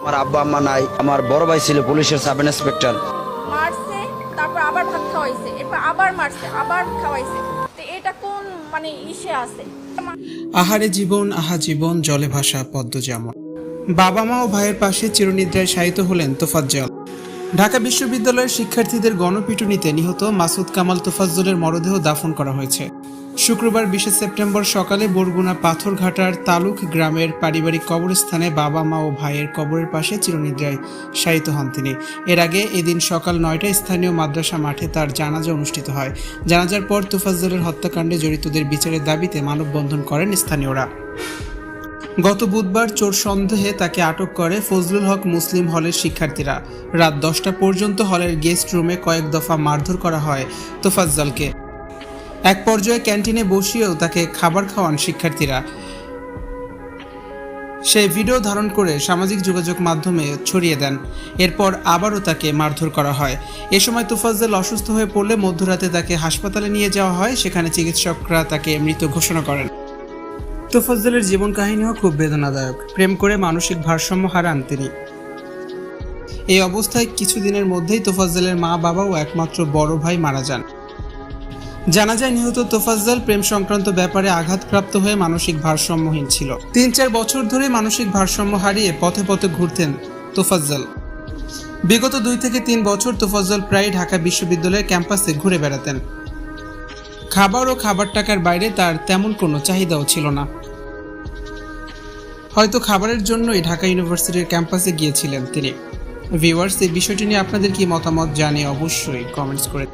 আমার আব্বা আম্মা নাই। আমার বড় ভাই ছিল পুলিশের সাব ইন্সপেক্টর। মারছে তারপর আবার ভাত খাওয়াইছে। এরপর আবার মারছে আবার খাওয়াইছে। তো এটা কোন মানে ইসে আছে? আহারে জীবন আহা জীবন জলে ভাসা পদ্ম যেমন। বাবা মা ও ভাইয়ের পাশে চিরনিদ্রায় শায়িত হলেন তোফাজ্জল। ঢাকা বিশ্ববিদ্যালয়ের শিক্ষার্থীদের গণপিটুনিতে নিহত মাসুদ কামাল তোফাজ্জলের মরদেহ দাফন করা হয়েছে। শুক্রবার বিশে সেপ্টেম্বর সকালে বরগুনা পাথরঘাটার তালুক গ্রামের পারিবারিক কবরস্থানে বাবা, মা ও ভাইয়ের কবরের পাশে চিরনিদ্রায় শায়িত হন তিনি। এর আগে এদিন সকাল নয়টায় স্থানীয় মাদ্রাসা মাঠে তার জানাজা অনুষ্ঠিত হয়। জানাজার পর তোফাজ্জলের হত্যাকাণ্ডে জড়িতদের বিচারের দাবিতে মানববন্ধন করেন স্থানীয়রা। গত বুধবার চোর সন্দেহে তাকে আটক করে ফজলুল হক মুসলিম হলের শিক্ষার্থীরা। রাত দশটা পর্যন্ত হলের গেস্ট রুমে কয়েক দফা মারধর করা হয় তোফাজ্জলকে। এক পর্যায়ে ক্যান্টিনে বসিয়েও তাকে খাবার খাওয়ান শিক্ষার্থীরা। সেই ভিডিও ধারণ করে সামাজিক যোগাযোগ মাধ্যমে ছড়িয়ে দেন। এরপর আবারও তাকে মারধর করা হয়। এ সময় তোফাজ্জল অসুস্থ হয়ে পড়লে মধ্যরাতে তাকে হাসপাতালে নিয়ে যাওয়া হয়, সেখানে চিকিৎসকরা তাকে মৃত ঘোষণা করেন। তোফাজ্জলের জীবন কাহিনীও খুব বেদনাদায়ক। প্রেম করে মানসিক ভারসাম্য হারান তিনি। এই অবস্থায় কিছুদিনের মধ্যেই তোফাজ্জলের মা বাবা ও একমাত্র বড় ভাই মারা যান। জানা যায়, নিহত তোফাজ্জল প্রেম সংক্রান্ত ব্যাপারে আঘাতপ্রাপ্ত হয়ে মানসিক ভারসাম্যহীন ছিল। তিন চার বছর ধরে মানসিক ভারসাম্য হারিয়ে পথে পথে ঘুরতেন তোফাজ্জল। বিগত দুই থেকে তিন বছর তোফাজ্জল প্রায় ঢাকা বিশ্ববিদ্যালয়ের ক্যাম্পাসে ঘুরে বেড়াতেন। খাবার ও খাবার টাকার বাইরে তার তেমন কোনো চাহিদাও ছিল না। হয়তো খাবারের জন্যই ঢাকা ইউনিভার্সিটির ক্যাম্পাসে গিয়েছিলেন তিনি। ভিউয়ার্স, এই বিষয়টি নিয়ে আপনাদের কি মতামত জানিয়ে অবশ্যই কমেন্টস করে